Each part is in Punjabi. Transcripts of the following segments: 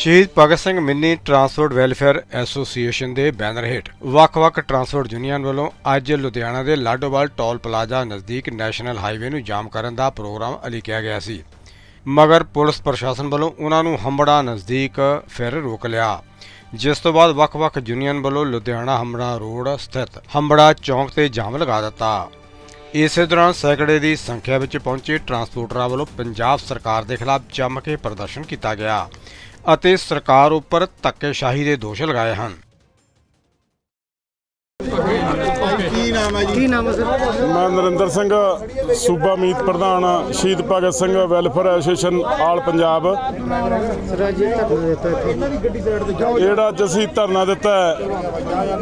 ਸ਼ਹੀਦ Bhagat Singh mini transport welfare association ਦੇ ਬੈਨਰ ਹੇਠ ਵੱਖ-ਵੱਖ ਟਰਾਂਸਪੋਰਟ ਯੂਨੀਅਨ ਵੱਲੋਂ ਅੱਜ ਲੁਧਿਆਣਾ ਦੇ ਲਾਡੋਵਾਲ ਟੋਲ ਪਲਾਜ਼ਾ ਨਜ਼ਦੀਕ ਨੈਸ਼ਨਲ ਹਾਈਵੇ ਨੂੰ ਜਾਮ ਕਰਨ ਦਾ ਪ੍ਰੋਗਰਾਮ ਉਲੀਕਿਆ ਗਿਆ ਸੀ। ਮਗਰ ਪੁਲਿਸ ਪ੍ਰਸ਼ਾਸਨ ਵੱਲੋਂ ਉਹਨਾਂ ਨੂੰ ਹੰਬੜਾ ਨਜ਼ਦੀਕ ਫਿਰ ਰੋਕ ਲਿਆ। ਜਿਸ ਤੋਂ ਬਾਅਦ ਵੱਖ-ਵੱਖ ਯੂਨੀਅਨ ਵੱਲੋਂ ਲੁਧਿਆਣਾ ਹੰਬੜਾ ਰੋਡ ਸਥਿਤ ਹੰਬੜਾ ਚੌਂਕ ਤੇ ਜਾਮ ਲਗਾ ਦਿੱਤਾ। ਇਸੇ ਦੌਰਾਨ ਸੈਂਕੜੇ ਦੀ ਸੰਖਿਆ ਵਿੱਚ ਪਹੁੰਚੇ ਟਰਾਂਸਪੋਰਟਰਾਂ ਵੱਲੋਂ ਪੰਜਾਬ ਸਰਕਾਰ ਦੇ ਖਿਲਾਫ ਜੰਮ ਕੇ ਪ੍ਰਦਰਸ਼ਨ ਕੀਤਾ ਗਿਆ। ਅਤੇ ਸਰਕਾਰ ਉੱਪਰ ਧੱਕੇਸ਼ਾਹੀ ਦੇ ਦੋਸ਼ ਲਗਾਏ ਹਨ। ਕੀ ਨਾਮ ਹੈ ਜੀ? ਕੀ ਨਾਮ ਹੈ ਸਰ? ਮੈਂ ਨਰਿੰਦਰ ਸਿੰਘ ਸੂਬਾ ਮੀਤ ਪ੍ਰਧਾਨ ਸ਼ਹੀਦ Bhagat Singh welfare association all Punjab. ਜਿਹੜਾ ਅੱਜ ਅਸੀਂ ਧਰਨਾ ਦਿੱਤਾ ਹੈ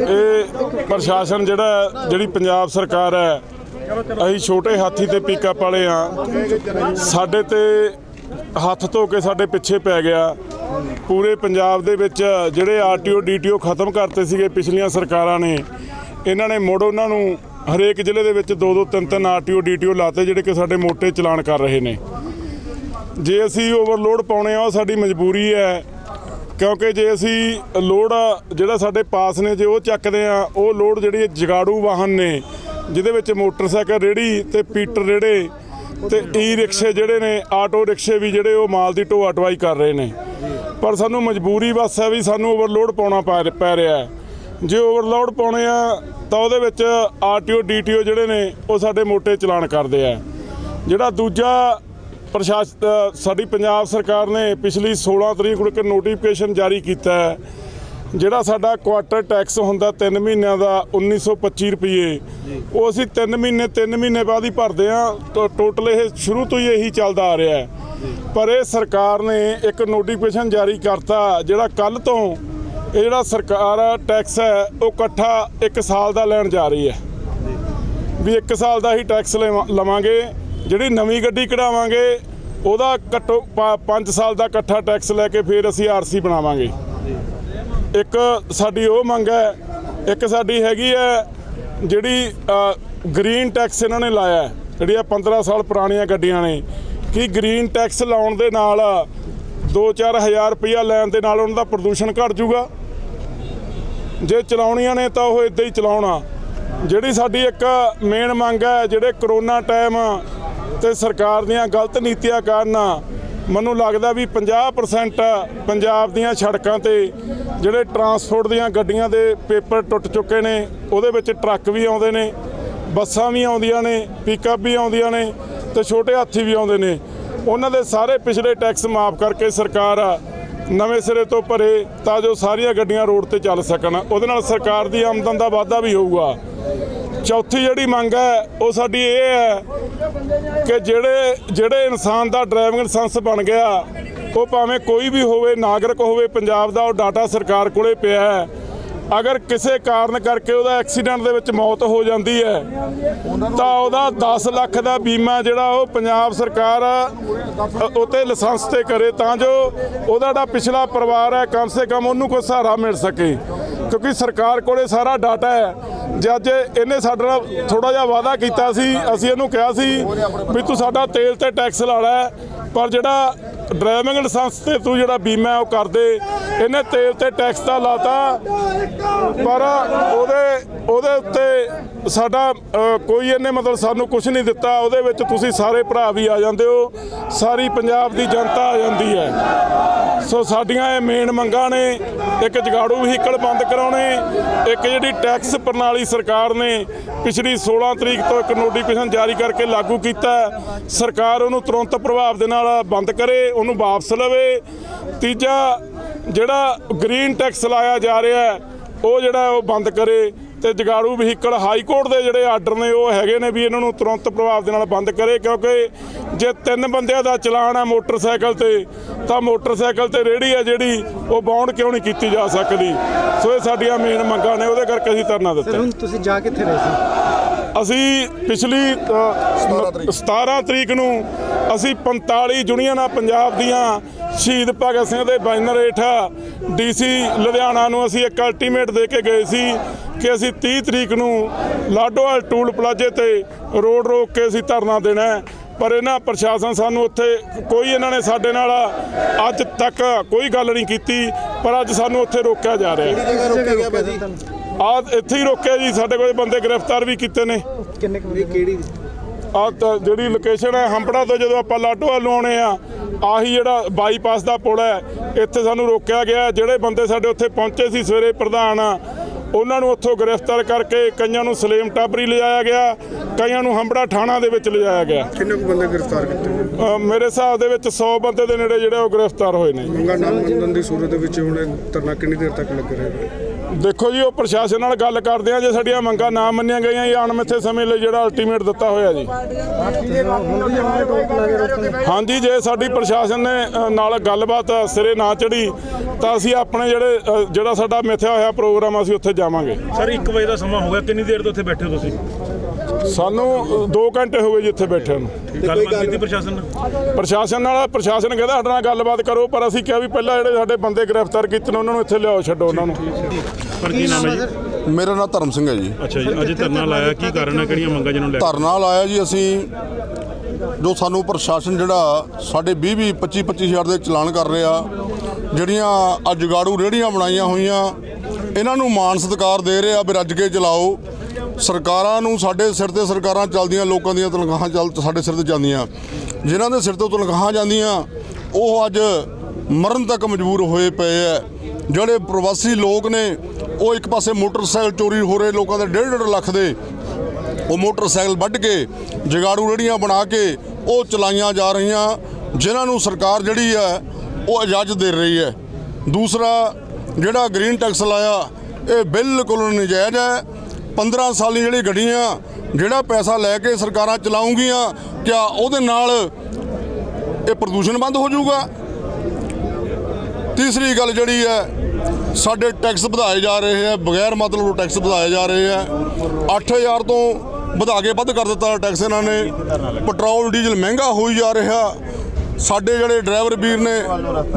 ਇਹ ਪ੍ਰਸ਼ਾਸਨ ਜਿਹੜਾ ਜਿਹੜੀ ਪੰਜਾਬ ਸਰਕਾਰ ਹੈ ਅਸੀਂ ਛੋਟੇ ਹਾਥੀ ਤੇ ਪਿਕਅਪ ਵਾਲੇ ਆ ਸਾਡੇ ਤੇ ਹੱਥ ਧੋ ਕੇ ਸਾਡੇ ਪਿੱਛੇ ਪੈ ਗਿਆ। ਪੂਰੇ ਪੰਜਾਬ ਦੇ ਵਿੱਚ ਜਿਹੜੇ ਆਰਟੀਓ, ਡੀਟੀਓ ਖਤਮ ਕਰਤੇ ਸੀਗੇ ਪਿਛਲੀਆਂ ਸਰਕਾਰਾਂ ਨੇ, ਇਹਨਾਂ ਨੇ ਮੁੜ ਉਹਨਾਂ ਨੂੰ ਹਰੇਕ ਜ਼ਿਲ੍ਹੇ ਦੇ ਵਿੱਚ ਦੋ ਦੋ ਤਿੰਨ ਤਿੰਨ ਆਰਟੀਓ, ਡੀਟੀਓ ਲਾਤੇ ਜਿਹੜੇ ਕਿ ਸਾਡੇ ਮੋਟੇ ਚਲਾਨ ਕਰ ਰਹੇ ਨੇ। ਜੇ ਅਸੀਂ ਓਵਰਲੋਡ ਪਾਉਣੇ ਆ, ਉਹ ਸਾਡੀ ਮਜਬੂਰੀ ਹੈ, ਕਿਉਂਕਿ ਜੇ ਅਸੀਂ ਲੋਡ ਜਿਹੜਾ ਸਾਡੇ ਪਾਸ ਨੇ, ਜੇ ਉਹ ਚੱਕਦੇ ਆ, ਉਹ ਲੋਡ ਜਿਹੜੀ ਜਗਾੜੂ ਵਾਹਨ ਨੇ, ਜਿਹਦੇ ਵਿੱਚ ਮੋਟਰਸਾਈਕਲ ਰੇੜੀ ਤੇ ਪੀਟਰ ਰੇੜੇ ਤੇ ਈ ਰਿਕਸ਼ੇ ਜਿਹੜੇ ਨੇ ਆਟੋ ਰਿਕਸ਼ੇ ਵੀ ਜਿਹੜੇ ਉਹ ਮਾਲ ਦੀ ਢੋਆ ਢਵਾਈ ਕਰ ਰਹੇ ਨੇ। ਪਰ ਸਾਨੂੰ ਮਜਬੂਰੀ ਬਸ ਹੈ ਵੀ ਸਾਨੂੰ ਓਵਰਲੋਡ ਪਾਉਣਾ ਪੈ ਪੈ ਰਿਹਾ ਹੈ। ਜੇ ਓਵਰਲੋਡ ਪਾਉਣੇ ਆ, ਤਾਂ ਉਹਦੇ ਵਿੱਚ ਆਰਟੀਓ ਡੀਟੀਓ ਜਿਹੜੇ ਨੇ, ਉਹ ਸਾਡੇ ਮੋਟੇ ਚਲਾਨ ਕਰਦੇ ਆ। ਜਿਹੜਾ ਦੂਜਾ ਪ੍ਰਸ਼ਾਸਨ ਸਾਡੀ ਪੰਜਾਬ ਸਰਕਾਰ ਨੇ ਪਿਛਲੀ 16 ਤਰੀਕ ਨੂੰ ਇੱਕ ਨੋਟੀਫਿਕੇਸ਼ਨ ਜਾਰੀ ਕੀਤਾ ਹੈ ਜਿਹੜਾ ਸਾਡਾ ਕੁਆਟਰ ਟੈਕਸ ਹੁੰਦਾ 3 ਮਹੀਨਿਆਂ ਦਾ 1925 ਰੁਪਏ ਉਹ ਅਸੀਂ 3 ਮਹੀਨੇ 3 ਮਹੀਨੇ ਬਾਅਦ ਹੀ ਭਰਦੇ ਆ ਟੋਟਲ ਇਹ ਸ਼ੁਰੂ ਤੋਂ ਹੀ ਇਹੀ ਚੱਲਦਾ ਆ ਰਿਹਾ ਹੈ। ਪਰ ਇਹ ਸਰਕਾਰ ਨੇ ਇੱਕ ਨੋਟੀਫਿਕੇਸ਼ਨ ਜਾਰੀ ਕਰਤਾ ਜਿਹੜਾ ਕੱਲ ਤੋਂ ਇਹ ਜਿਹੜਾ ਸਰਕਾਰ ਟੈਕਸ ਹੈ ਉਹ ਇਕੱਠਾ 1 ਸਾਲ ਦਾ ਲੈਣ ਜਾ ਰਹੀ ਹੈ। ਵੀ 1 ਸਾਲ ਦਾ ਹੀ ਟੈਕਸ ਲਵਾਂਗੇ। ਜਿਹੜੀ ਨਵੀਂ ਗੱਡੀ ਕਢਾਵਾਂਗੇ ਉਹਦਾ ਘੱਟੋ 5 ਸਾਲ ਦਾ ਇਕੱਠਾ ਟੈਕਸ ਲੈ ਕੇ ਫਿਰ ਅਸੀਂ ਆਰਸੀ ਬਣਾਵਾਂਗੇ। ਇੱਕ ਸਾਡੀ ਉਹ ਮੰਗ ਹੈ ਇੱਕ ਸਾਡੀ ਹੈਗੀ ਹੈ ਜਿਹੜੀ ਗ੍ਰੀਨ ਟੈਕਸ ਇਹਨਾਂ ਨੇ ਲਾਇਆ ਹੈ, ਜਿਹੜੀਆਂ 15 ਸਾਲ ਪੁਰਾਣੀਆਂ ਗੱਡੀਆਂ ਨੇ। ਕਿ ਗ੍ਰੀਨ ਟੈਕਸ ਲਾਉਣ ਦੇ ਨਾਲ 2-4 ਹਜ਼ਾਰ ਰੁਪਇਆ ਲੈਣ ਦੇ ਨਾਲ ਉਹਨਾਂ ਦਾ ਪ੍ਰਦੂਸ਼ਣ ਘਟ ਜਾਊਗਾ? ਜੇ ਚਲਾਉਣੀਆਂ ਨੇ ਤਾਂ ਉਹ ਇਦਾਂ ਹੀ ਚਲਾਉਣਾ ਜਿਹੜੀ ਸਾਡੀ ਇੱਕ ਮੇਨ ਮੰਗ ਹੈ ਜਿਹੜੇ ਕਰੋਨਾ ਟਾਈਮ ਤੇ ਸਰਕਾਰ ਦੀਆਂ ਗਲਤ ਨੀਤੀਆਂ ਕਾਰਨ ਮੈਨੂੰ ਲੱਗਦਾ ਵੀ 50% ਪੰਜਾਬ ਦੀਆਂ ਸੜਕਾਂ ਤੇ ਜਿਹੜੇ ਟਰਾਂਸਪੋਰਟ ਦੀਆਂ ਗੱਡੀਆਂ ਦੇ ਪੇਪਰ ਟੁੱਟ ਚੁੱਕੇ ਨੇ, ਉਹਦੇ ਵਿੱਚ ਟਰੱਕ ਵੀ ਆਉਂਦੇ ਨੇ, ਬੱਸਾਂ ਵੀ ਆਉਂਦੀਆਂ ਨੇ ਪਿਕਅਪ ਵੀ ਆਉਂਦੀਆਂ ਨੇ ਤੇ ਛੋਟੇ ਹਾਥੀ ਵੀ ਆਉਂਦੇ ਨੇ। ਉਹਨਾਂ ਦੇ ਸਾਰੇ ਪਿਛਲੇ ਟੈਕਸ ਮਾਫ ਕਰਕੇ ਸਰਕਾਰ ਨਵੇਂ ਸਿਰੇ ਤੋਂ ਭਰੇ ਤਾਂ ਜੋ ਸਾਰੀਆਂ ਗੱਡੀਆਂ ਰੋਡ ਤੇ ਚੱਲ ਸਕਣ। ਉਹਦੇ ਨਾਲ ਸਰਕਾਰ ਦੀ ਆਮਦਨ ਦਾ ਵਾਧਾ ਵੀ ਹੋਊਗਾ। ਚੌਥੀ ਜਿਹੜੀ ਮੰਗ ਹੈ, ਉਹ ਸਾਡੀ ਇਹ ਹੈ ਕਿ ਜਿਹੜੇ ਜਿਹੜੇ ਇਨਸਾਨ ਦਾ ਡਰਾਈਵਿੰਗ ਲਾਇਸੈਂਸ ਬਣ ਗਿਆ ਉਹ ਭਾਵੇਂ ਕੋਈ ਵੀ ਹੋਵੇ ਨਾਗਰਿਕ ਹੋਵੇ ਪੰਜਾਬ ਦਾ ਉਹ ਡਾਟਾ ਸਰਕਾਰ ਕੋਲੇ ਪਿਆ ਹੈ। ਅਗਰ ਕਿਸੇ ਕਾਰਨ ਕਰਕੇ ਉਹਦਾ ਐਕਸੀਡੈਂਟ ਦੇ ਵਿੱਚ ਮੌਤ ਹੋ ਜਾਂਦੀ ਹੈ ਤਾਂ ਉਹਦਾ 10 ਲੱਖ ਦਾ ਬੀਮਾ ਜਿਹੜਾ ਉਹ ਪੰਜਾਬ ਸਰਕਾਰ ਅ, ਉਤੇ ਲਾਇਸੈਂਸ ਤੇ ਕਰੇ ਤਾਂ ਜੋ ਉਹਦਾ ਜਿਹੜਾ ਪਿਛਲਾ ਪਰਿਵਾਰ ਹੈ ਕਮ ਸੇ ਕਮ ਉਹਨੂੰ ਕੋਈ ਸਹਾਰਾ ਮਿਲ ਸਕੇ। ਕਿਉਂਕਿ ਸਰਕਾਰ ਕੋਲੇ ਸਾਰਾ ਡਾਟਾ ਹੈ। ਜੇ ਅੱਜ ਇਹਨੇ ਸਾਡੇ ਨਾਲ ਥੋੜਾ ਜਿਹਾ ਵਾਅਦਾ ਕੀਤਾ ਸੀ ਅਸੀਂ ਇਹਨੂੰ ਕਿਹਾ ਸੀ ਵੀ ਤੂੰ ਸਾਡਾ ਤੇਲ ਤੇ ਟੈਕਸ ਲਾ ਲੈ ਪਰ ਜਿਹੜਾ ਡਰਾਈਵਿੰਗ ਲਾਇਸੈਂਸ ਤੇ ਤੂੰ ਜਿਹੜਾ ਬੀਮਾ ਉਹ ਕਰਦੇ ਇਹਨੇ ਤੇਲ ਤੇ ਟੈਕਸ ਤਾਂ ਲਾਤਾ, ਪਰ ਉਹਦੇ ਉਹਦੇ ਉੱਤੇ ਸਾਡਾ ਕੋਈ ਇਹਨੇ ਮਤਲਬ ਸਾਨੂੰ ਕੁਝ ਨਹੀਂ ਦਿੱਤਾ, ਉਹਦੇ ਵਿੱਚ ਤੁਸੀਂ ਸਾਰੇ ਭਰਾ ਵੀ ਆ ਜਾਂਦੇ ਹੋ, ਸਾਰੀ ਪੰਜਾਬ ਦੀ ਜਨਤਾ ਆ ਜਾਂਦੀ ਹੈ। ਸੋ ਸਾਡੀਆਂ ਇਹ ਮੇਨ ਮੰਗਾਂ ਨੇ, ਇੱਕ ਜਗਾੜੂ ਵਹੀਕਲ ਬੰਦ ਕਰਾਉਣੇ, ਇੱਕ ਜਿਹੜੀ ਟੈਕਸ ਪ੍ਰਣਾਲੀ ਸਰਕਾਰ ਨੇ ਪਿਛਲੀ 16 ਤਰੀਕ ਤੋਂ ਇੱਕ ਨੋਟੀਫਿਕੇਸ਼ਨ ਜਾਰੀ ਕਰਕੇ ਲਾਗੂ ਕੀਤਾ, ਸਰਕਾਰ ਉਹਨੂੰ ਤੁਰੰਤ ਪ੍ਰਭਾਵ ਦੇ ਨਾਲ ਬੰਦ ਕਰੇ, ਉਹਨੂੰ ਵਾਪਸ ਲਵੇ। ਤੀਜਾ, ਜਿਹੜਾ ਗ੍ਰੀਨ ਟੈਕਸ ਲਾਇਆ ਜਾ ਰਿਹਾ, ਉਹ ਜਿਹੜਾ ਉਹ ਬੰਦ ਕਰੇ। ਤੇ ਜਗਾੜੂ ਵਹੀਕਲ ਹਾਈ ਕੋਰਟ ਦੇ ਜਿਹੜੇ ਆਰਡਰ ਨੇ ਉਹ ਹੈਗੇ ਨੇ ਵੀ ਇਹਨਾਂ ਨੂੰ ਤੁਰੰਤ ਪ੍ਰਭਾਵ ਦੇ ਨਾਲ ਬੰਦ ਕਰੇ ਕਿਉਂਕਿ ਜੇ ਤਿੰਨ ਬੰਦਿਆਂ ਦਾ ਚਲਾਨ ਹੈ ਮੋਟਰਸਾਈਕਲ ਤੇ ਤਾਂ ਮੋਟਰਸਾਈਕਲ ਤੇ ਰੇੜੀ ਹੈ ਜਿਹੜੀ ਉਹ ਬਾਉਂਡ ਕਿਉਂ ਨਹੀਂ ਕੀਤੀ ਜਾ ਸਕਦੀ? ਸੋ ਇਹ ਸਾਡੀਆਂ ਮੇਨ ਮੰਗਾਂ ਨੇ ਉਹਦੇ ਕਰਕੇ ਅਸੀਂ ਧਰਨਾ ਸਰ ਦਿੱਤਾ ਹੁਣ ਤੁਸੀਂ ਜਾ ਕਿੱਥੇ ਰਹੇ ਸੀ? ਅਸੀਂ ਪਿਛਲੀ ਅ, 17 ਤਰੀਕ। ਨੂੰ ਅਸੀਂ 45 ਯੂਨੀਅਨਾਂ ਪੰਜਾਬ ਦੀਆਂ ਸ਼ਹੀਦ ਭਗਤ ਸਿੰਘ ਦੇ ਬੈਨਰ ਹੇਠਾਂ ਡੀਸੀ ਲੁਧਿਆਣਾ ਨੂੰ ਅਸੀਂ ਇੱਕ ਅਲਟੀਮੇਟ ਦੇ ਕੇ ਗਏ ਸੀ ਕਿ ਅਸੀਂ 30 ਤਰੀਕ ਨੂੰ ਲਾਡੋਵਾਲ ਟੂਲ ਪਲਾਜ਼ੇ ਤੇ ਰੋਡ ਰੋਕ ਕੇ ਅਸੀਂ ਧਰਨਾ ਦੇਣਾ ਪਰ ਇਹਨਾਂ ਪ੍ਰਸ਼ਾਸਨ ਸਾਨੂੰ ਉੱਥੇ ਕੋਈ ਇਹਨਾਂ ਨੇ ਸਾਡੇ ਨਾਲ ਅੱਜ ਤੱਕ ਕੋਈ ਗੱਲ ਨਹੀਂ ਕੀਤੀ ਪਰ ਅੱਜ ਸਾਨੂੰ ਉੱਥੇ ਰੋਕਿਆ ਜਾ ਰਿਹਾ ਆ ਇੱਥੇ ਹੀ ਰੋਕਿਆ ਜੀ ਸਾਡੇ ਕੋਲ ਬੰਦੇ ਗ੍ਰਿਫਤਾਰ ਵੀ ਕੀਤੇ ਨੇ। ਕਿੰਨੇ ਕਿਹੜੀ ਆ ਜਿਹੜੀ ਲੋਕੇਸ਼ਨ ਹੈ ਹੰਪੜਾ ਤੋਂ ਜਦੋਂ ਆਪਾਂ ਲਾਟੋ ਵੱਲ ਨੂੰ ਆਉਣੇ ਆ ਆਹੀ ਜਿਹੜਾ ਬਾਈਪਾਸ ਦਾ ਪੁਲ ਹੈ ਇੱਥੇ ਸਾਨੂੰ ਰੋਕਿਆ ਗਿਆ ਜਿਹੜੇ ਬੰਦੇ ਸਾਡੇ ਉੱਥੇ ਪਹੁੰਚੇ ਸੀ ਸਵੇਰੇ ਪ੍ਰਧਾਨ ਉਹਨਾਂ ਨੂੰ ਉੱਥੋਂ ਗ੍ਰਿਫਤਾਰ ਕਰਕੇ ਕਈਆਂ ਨੂੰ ਸਲੇਮ ਟਾਬਰੀ ਲਿਜਾਇਆ ਗਿਆ ਕਈਆਂ ਨੂੰ ਹੰਪੜਾ ਥਾਣਾ ਦੇ ਵਿੱਚ ਲਿਜਾਇਆ ਗਿਆ। ਕਿੰਨੇ ਕੁ ਬੰਦੇ ਗ੍ਰਿਫਤਾਰ ਕੀਤੇ? ਮੇਰੇ ਹਿਸਾਬ ਦੇ ਵਿੱਚ 100 ਬੰਦੇ ਦੇ ਨੇੜੇ ਜਿਹੜੇ ਉਹ ਗ੍ਰਿਫਤਾਰ ਹੋਏ ਨੇ ਮੰਗਾ ਨਾ ਮੰਨਣ ਦੀ ਸੂਰਤ ਦੇ ਵਿੱਚ ਹੁਣ ਧਰਨਾ ਕਿੰਨੀ ਦੇਰ ਤੱਕ ਲੱਗ ਰਹੇਗਾ ਦੇਖੋ ਜੀ, ਉਹ ਪ੍ਰਸ਼ਾਸਨ ਨਾਲ ਗੱਲ ਕਰਦੇ ਆ, ਜੇ ਸਾਡੀਆਂ ਮੰਗਾਂ ਨਾ ਮੰਨੀਆਂ ਗਈਆਂ ਜਾਂ ਅਣਮਿੱਥੇ ਸਮੇਂ ਲਈ ਜਿਹੜਾ ਅਲਟੀਮੇਟ ਦਿੱਤਾ ਹੋਇਆ ਜੀ। ਹਾਂਜੀ, ਜੇ ਸਾਡੀ ਪ੍ਰਸ਼ਾਸਨ ਨੇ ਨਾਲ ਗੱਲਬਾਤ ਸਿਰੇ ਨਾ ਚੜੀ ਤਾਂ ਅਸੀਂ ਆਪਣੇ ਜਿਹੜੇ ਜਿਹੜਾ ਸਾਡਾ ਮਿਥਿਆ ਹੋਇਆ ਪ੍ਰੋਗਰਾਮ, ਅਸੀਂ ਉੱਥੇ ਜਾਵਾਂਗੇ। ਸਰ 1 ਵਜੇ ਦਾ ਸਮਾਂ ਹੋ ਗਿਆ, ਕਿੰਨੀ ਦੇਰ ਤੋਂ ਉੱਥੇ ਬੈਠੇ ਹੋ ਤੁਸੀਂ? ਸਾਨੂੰ 2 ਘੰਟੇ ਹੋ ਗਏ ਜੀ ਇੱਥੇ ਬੈਠਿਆਂ ਨੂੰ। ਗੱਲਬਾਤ ਕੀਤੀ ਪ੍ਰਸ਼ਾਸਨ ਨਾਲ? ਪ੍ਰਸ਼ਾਸਨ ਨਾਲ ਪ੍ਰਸ਼ਾਸਨ ਕਹਿੰਦਾ ਸਾਡੇ ਨਾਲ ਗੱਲਬਾਤ ਕਰੋ ਪਰ ਅਸੀਂ ਕਿਹਾ ਵੀ ਪਹਿਲਾਂ ਜਿਹੜੇ ਸਾਡੇ ਬੰਦੇ ਗ੍ਰਿਫਤਾਰ ਕੀਤੇ ਨੇ ਉਹਨਾਂ ਨੂੰ ਇੱਥੇ ਲਿਆਓ ਛੱਡੋ ਉਹਨਾਂ ਨੂੰ। ਪਰ ਕੀ ਨਾਮ ਹੈ ਜੀ? ਮੇਰਾ ਨਾਮ ਧਰਮ ਸਿੰਘ ਹੈ ਜੀ। ਅੱਛਾ ਜੀ ਅੱਜ ਧਰਨਾ ਲਾਇਆ ਕੀ ਕਾਰਨ ਹੈ ਕਿਹੜੀਆਂ ਮੰਗਾਂ ਜਿਹਨੂੰ ਲੈ ਕੇ? ਧਰਨਾ ਲਾਇਆ ਜੀ ਅਸੀਂ ਜੋ ਸਾਨੂੰ ਪ੍ਰਸ਼ਾਸਨ ਜਿਹੜਾ ਸਾਡੇ 20 20 25 25 ਹਜ਼ਾਰ ਦੇ ਚਲਾਨ ਕਰ ਰਿਹਾ ਜਿਹੜੀਆਂ ਅੱਜ ਜੁਗਾੜੂ ਰੇੜੀਆਂ ਬਣਾਈਆਂ ਹੋਈਆਂ ਇਹਨਾਂ ਨੂੰ ਮਾਣ ਸਤਿਕਾਰ ਦੇ ਰਿਹਾ ਵੀ ਰੱਜ ਕੇ ਚਲਾਓ। ਸਰਕਾਰਾਂ ਨੂੰ ਸਾਡੇ ਸਿਰ ਤੇ ਸਰਕਾਰਾਂ ਚੱਲਦੀਆਂ, ਲੋਕਾਂ ਦੀਆਂ ਤਨਖਾਹਾਂ ਚੱਲ ਸਾਡੇ ਸਿਰ ਤੇ ਜਾਂਦੀਆਂ। ਜਿਨ੍ਹਾਂ ਦੇ ਸਿਰ ਤੋਂ ਤਨਖਾਹਾਂ ਜਾਂਦੀਆਂ, ਉਹ ਅੱਜ ਮਰਨ ਤੱਕ ਮਜਬੂਰ ਹੋਏ ਪਏ ਐ। ਜਿਹੜੇ ਪ੍ਰਵਾਸੀ ਲੋਕ ਨੇ, ਉਹ ਇੱਕ ਪਾਸੇ ਮੋਟਰਸਾਈਕਲ ਚੋਰੀ ਹੋ ਰਹੇ ਲੋਕਾਂ ਦੇ 1.5 ਲੱਖ ਦੇ। ਉਹ ਮੋਟਰਸਾਈਕਲ ਵੱਢ ਕੇ, ਜਗਾੜੂ ਰੇੜੀਆਂ ਬਣਾ ਕੇ, ਉਹ ਚਲਾਈਆਂ ਜਾ ਰਹੀਆਂ, ਜਿਨ੍ਹਾਂ ਨੂੰ ਸਰਕਾਰ ਜਿਹੜੀ ਹੈ ਉਹ ਇਜਾਜ਼ਤ ਦੇ ਰਹੀ ਹੈ ਦੂਸਰਾ, ਜਿਹੜਾ ਗ੍ਰੀਨ ਟੈਕਸ ਲਾਇਆ, ਇਹ ਬਿਲਕੁਲ ਨਜਾਇਜ਼ ਹੈ 15 ਸਾਲੀ ਜਿਹੜੀ ਗੱਡੀਆਂ ਜਿਹੜਾ ਪੈਸਾ ਲੈ ਕੇ ਸਰਕਾਰਾਂ ਚਲਾਉਂਗੀਆਂ, ਕਿਆ ਉਹਦੇ ਨਾਲ ਇਹ ਪ੍ਰਦੂਸ਼ਣ ਬੰਦ ਹੋ ਜਾਊਗਾ? ਤੀਸਰੀ ਗੱਲ ਜਿਹੜੀ ਹੈ, ਸਾਡੇ ਟੈਕਸ ਵਧਾਏ ਜਾ ਰਹੇ ਹੈ, ਬਗੈਰ ਮਤਲਬ ਟੈਕਸ ਵਧਾਏ ਜਾ ਰਹੇ ਹੈ। 8000 ਤੋਂ ਵਧਾ ਕੇ ਵੱਧ ਕਰ ਦਿੱਤਾ ਟੈਕਸ ਇਹਨਾਂ ਨੇ। ਪੈਟਰੋਲ, ਡੀਜ਼ਲ ਮਹਿੰਗਾ ਹੋਈ ਜਾ ਰਿਹਾ। ਸਾਡੇ ਜਿਹੜੇ ਡਰਾਈਵਰ ਵੀਰ ਨੇ,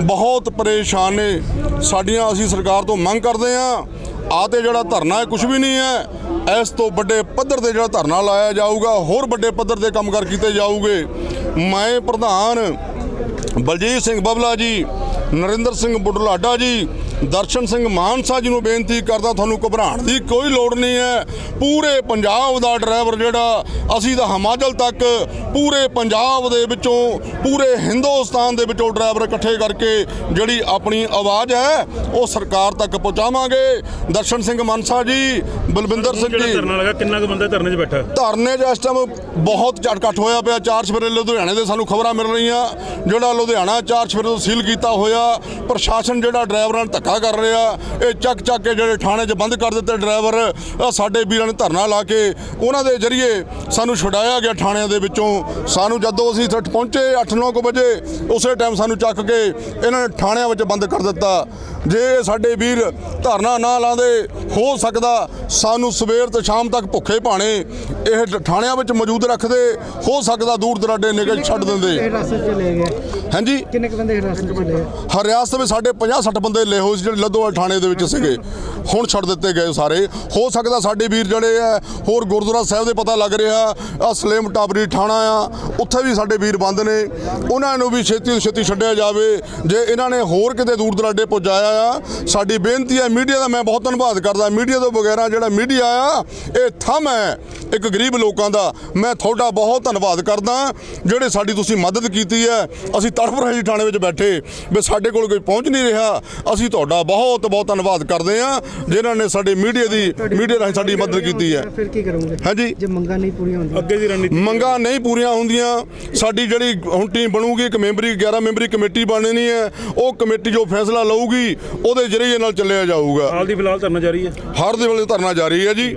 ਬਹੁਤ ਪਰੇਸ਼ਾਨ ਨੇ। ਸਾਡੀਆਂ ਅਸੀਂ ਸਰਕਾਰ ਤੋਂ ਮੰਗ ਕਰਦੇ ਹਾਂ। ਆ ਤੇ ਜਿਹੜਾ ਧਰਨਾ ਹੈ ਕੁਝ ਵੀ ਨਹੀਂ ਹੈ। ਇਸ ਤੋਂ ਵੱਡੇ ਪੱਧਰ ਤੇ ਜਿਹੜਾ ਧਰਨਾ ਲਾਇਆ ਜਾਊਗਾ, ਹੋਰ ਵੱਡੇ ਪੱਧਰ ਤੇ ਕੰਮ ਕਰ ਕੀਤੇ ਜਾਊਗੇ। ਮੈਂ ਪ੍ਰਧਾਨ ਬਲਜੀਤ ਸਿੰਘ ਬਬਲਾ ਜੀ ਨਰਿੰਦਰ ਸਿੰਘ ਬੁਢਲਾਡਾ ਜੀ ਦਰਸ਼ਨ ਸਿੰਘ ਮਾਨਸਾ ਜੀ ਨੂੰ ਬੇਨਤੀ ਕਰਦਾ ਤੁਹਾਨੂੰ ਘਬਰਾਉਣ ਦੀ ਕੋਈ ਲੋੜ ਨਹੀਂ ਹੈ। ਪੂਰੇ ਪੰਜਾਬ ਦਾ ਡਰਾਈਵਰ ਜਿਹੜਾ ਅਸੀਂ ਤਾਂ ਹਿਮਾਚਲ ਤੱਕ ਪੂਰੇ ਪੰਜਾਬ ਦੇ ਵਿੱਚੋਂ ਪੂਰੇ ਹਿੰਦੁਸਤਾਨ ਦੇ ਵਿੱਚੋਂ ਡਰਾਈਵਰ ਇਕੱਠੇ ਕਰਕੇ ਜਿਹੜੀ ਆਪਣੀ ਆਵਾਜ਼ ਹੈ ਉਹ ਸਰਕਾਰ ਤੱਕ ਪਹੁੰਚਾਵਾਂਗੇ। ਦਰਸ਼ਨ ਸਿੰਘ ਮਾਨਸਾ ਜੀ ਬਲਵਿੰਦਰ ਸਿੰਘ ਜੀ। ਧਰਨਾ ਲੱਗਾ? ਕਿੰਨਾ ਕੁ ਬੰਦਾ ਧਰਨੇ 'ਚ ਬੈਠਾ? ਧਰਨੇ 'ਚ ਇਸ ਟਾਈਮ ਬਹੁਤ ਝਟ ਇਕੱਠ ਹੋਇਆ ਪਿਆ। ਚਾਰ ਸਵੇਰੇ ਲੁਧਿਆਣੇ ਦੇ ਸਾਨੂੰ ਖਬਰਾਂ ਮਿਲ ਰਹੀਆਂ। ਜਿਹੜਾ ਲੁਧਿਆਣਾ ਚਾਰ ਸਵੇਰੇ ਤੋਂ ਸੀਲ ਕੀਤਾ ਹੋਇਆ ਪ੍ਰਸ਼ਾਸਨ ਜਿਹੜਾ ਡਰਾਈਵਰਾਂ ਨੂੰ ਧੱਕਾ ਕਰ ਰਿਹਾ, ਇਹ ਚੱਕ ਚੱਕ ਕੇ ਜਿਹੜੇ ਥਾਣੇ 'ਚ ਬੰਦ ਕਰ ਦਿੱਤੇ ਡਰਾਈਵਰ ਸਾਡੇ ਵੀਰਾਂ ਨੇ ਧਰਨਾ ਲਾ ਕੇ ਉਹਨਾਂ ਦੇ ਜ਼ਰੀਏ ਸਾਨੂੰ ਛੁਡਾਇਆ ਗਿਆ ਥਾਣਿਆਂ ਦੇ ਵਿੱਚੋਂ। ਸਾਨੂੰ ਜਦੋਂ ਅਸੀਂ ਇੱਥੇ ਪਹੁੰਚੇ 8-9 ਵਜੇ, ਉਸੇ ਟਾਈਮ ਸਾਨੂੰ ਚੱਕ ਕੇ ਇਹਨਾਂ ਨੇ ਥਾਣਿਆਂ ਵਿੱਚ ਬੰਦ ਕਰ ਦਿੱਤਾ। ਜੇ ਸਾਡੇ ਵੀਰ ਧਰਨਾ ਨਾ ਲਾਉਂਦੇ ਹੋ ਸਕਦਾ ਸਾਨੂੰ ਸਵੇਰ ਤੇ ਸ਼ਾਮ ਤੱਕ ਭੁੱਖੇ ਭਾਣੇ ਇਹ ਥਾਣਿਆਂ ਵਿੱਚ ਮੌਜੂਦ ਰੱਖਦੇ ਹੋ ਸਕਦਾ ਦੂਰ ਦਰਾਡੇ ਨਿਕਲ ਛੱਡ ਦਿੰਦੇ। ਹਿਰਾਸਤ ਚ ਲੈ ਗਏ? ਹਾਂਜੀ? ਕਿੰਨੇ ਕੁ ਬੰਦੇ ਹਿਰਾਸਤ ਚ ਹਰਿਆਸਤ ਵਿੱਚ ਸਾਡੇ 50-60 ਬੰਦੇ ਲੈ ਹੋਏ ਜਿਹੜੇ ਲੱਦੋਵਾਲ ਥਾਣੇ ਦੇ ਵਿੱਚ ਸੀਗੇ। ਹੁਣ ਛੱਡ ਦਿੱਤੇ ਗਏ ਸਾਰੇ। ਹੋ ਸਕਦਾ ਸਾਡੇ ਵੀਰ ਜਿਹੜੇ ਆ ਹੋਰ ਗੁਰਦੁਆਰਾ ਸਾਹਿਬ ਦੇ ਪਤਾ ਲੱਗ ਰਿਹਾ ਆ ਸਲੇਮ ਟਾਬਰੀ ਥਾਣਾ ਆ ਉੱਥੇ ਵੀ ਸਾਡੇ ਵੀਰ ਬੰਦ ਨੇ। ਉਹਨਾਂ ਨੂੰ ਵੀ ਛੇਤੀ ਛੇਤੀ ਛੱਡਿਆ ਜਾਵੇ। ਜੇ ਇਹਨਾਂ ਨੇ ਹੋਰ ਕਿਤੇ ਦੂਰ ਦਰਾਡੇ ਪਹੁੰਚਾਇਆ ਆ ਸਾਡੀ ਬੇਨਤੀ ਹੈ ਮੀਡੀਆ ਦਾ ਮੈਂ ਬਹੁਤ ਧੰਨਵਾਦ ਕਰਦਾ। ਮੀਡੀਆ ਤੋਂ ਬਗੈਰਾ ਜਿਹੜਾ ਮੀਡੀਆ ਆ ਇਹ ਥੰਮ ਹੈ ਇੱਕ ਗਰੀਬ ਲੋਕਾਂ ਦਾ। ਮੈਂ ਤੁਹਾਡਾ ਬਹੁਤ ਧੰਨਵਾਦ ਕਰਦਾ ਜਿਹੜੇ ਸਾਡੀ ਤੁਸੀਂ ਮਦਦ ਕੀਤੀ ਹੈ। ਅਸੀਂ ਤੜਫ ਰਹੇ ਸੀ ਥਾਣੇ ਵਿੱਚ ਬੈਠੇ ਵੀ ਸਾਡੇ ਕੋਲ ਕੋਈ ਪਹੁੰਚ ਨਹੀਂ ਰਿਹਾ। ਅਸੀਂ ਤੁਹਾਡਾ ਬਹੁਤ ਬਹੁਤ ਧੰਨਵਾਦ ਕਰਦੇ ਹਾਂ ਜਿਨ੍ਹਾਂ ਨੇ ਸਾਡੇ ਮੀਡੀਆ ਦੀ ਮੀਡੀਆ ਰਾਹੀਂ ਸਾਡੀ ਮਦਦ ਕੀਤੀ ਹੈ। ਫਿਰ ਕੀ ਕਰੋਗੇ? ਹਾਂਜੀ। ਜੇ ਮੰਗਾਂ ਨਹੀਂ ਪੂਰੀਆਂ ਹੁੰਦੀਆਂ। ਅੱਗੇ ਦੀ ਰਣਨੀਤੀ ਮੰਗਾਂ ਨਹੀਂ ਪੂਰੀਆਂ ਹੁੰਦੀਆਂ। ਸਾਡੀ ਜਿਹੜੀ ਹੁਣ ਟੀਮ ਬਣੂਗੀ ਇੱਕ ਮੈਂਬਰੀ 11 ਮੈਂਬਰੀ ਕਮੇਟੀ ਬਣਨੀ ਹੈ। ਉਹ ਕਮੇਟੀ ਜੋ ਫੈਸਲਾ ਲਊਗੀ ਉਹਦੇ ਜ਼ਰੀਏ ਨਾਲ ਚੱਲਿਆ ਜਾਊਗਾ। ਹਾਲ ਦੀ ਫਿਲਹਾਲ ਧਰਨਾ ਜਾਰੀ ਹੈ। ਹਰ ਦੇ ਵੇਲੇ ਧਰਨਾ ਜਾਰੀ ਹੈ ਜੀ।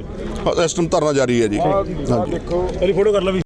ਇਸ ਟਾਈਮ ਧਰਨਾ ਜਾਰੀ ਹੈ ਜੀ। ਹਾਂਜੀ। ਫੋਟੋ ਕਰ ਲਾ ਵੀ।